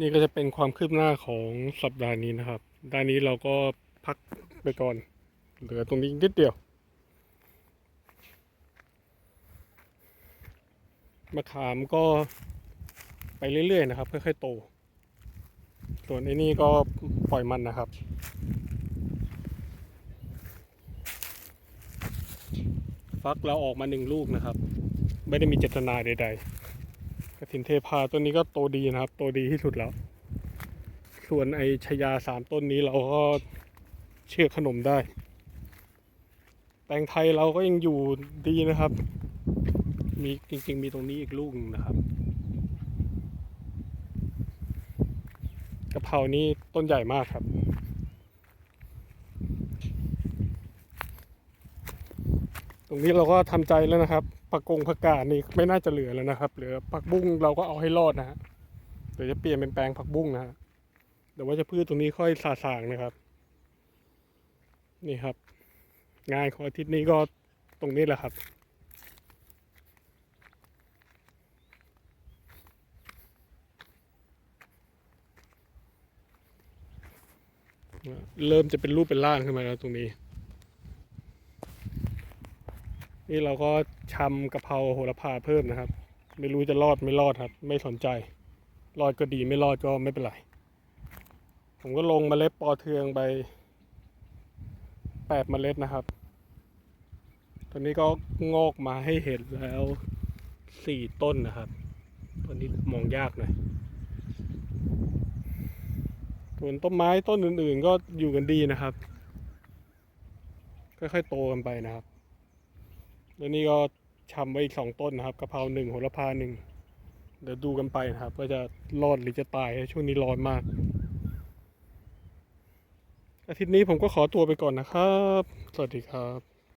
นี่ก็จะเป็นความคืบหน้าของสัปดาห์นี้นะครับ ด้านนี้เราก็พักไปก่อน เหลือตรงนี้นิดเดียว มะขามก็ไปเรื่อยๆนะครับ ค่อยๆโต ส่วนไอ้นี่ก็ปล่อยมันนะครับ ฟักเราออกมาหนึ่งลูกนะครับ ไม่ได้มีเจตนาใด ๆ ระถินเทพาต้นนี้ก็โตดีนะครับ โตดีที่สุดแล้ว ส่วนไอชยาสามต้นนี้เราก็เชื่อขนมได้ แตงไทยเราก็ยังอยู่ดีนะครับ มีจริง ๆ มีตรงนี้อีกลูกหนึ่งนะครับกะเพรานี่ต้นใหญ่มากครับ ตรงนี้เราก็ทำใจแล้วนะครับ ผักกงผักกาดนี่ไม่น่าจะเหลือแล้วนะครับ เหลือผักบุ้งเราก็เอาให้รอดนะฮะเดี๋ยวจะเปลี่ยนเป็นแปลงผักบุ้งนะฮะเดี๋ยวว่าจะพืชตรงนี้ค่อยสาสางนะครับ นี่ครับ งานของอาทิตย์นี้ก็ตรงนี้แหละครับเริ่มจะเป็นรูปเป็นร่างขึ้นมาแล้วตรงนี้ นี่เราก็ชำกะเพราโหระพาเพิ่มนะครับ ไม่รู้จะรอดไม่รอดครับ ไม่สนใจ รอดก็ดีไม่รอดก็ไม่เป็นไร ผมก็ลงเมล็ดปอเทืองไปแปดเมล็ดนะครับ ตอนนี้ก็งอกมาให้เห็นแล้วสี่ต้นนะครับตอนนี้มองยากหน่อยส่วนต้นไม้ต้นอื่นๆก็อยู่กันดีนะครับ ค่อยๆโตกันไปนะครับ แล้วนี่ก็ชำไว้อีกสองต้นนะครับกะเพราหนึ่งโหระพาหนึ่งเดี๋ยวดูกันไปนะครับว่าจะรอดหรือจะตายช่วงนี้ร้อนมาก อาทิตย์นี้ผมก็ขอตัวไปก่อนนะครับ สวัสดีครับ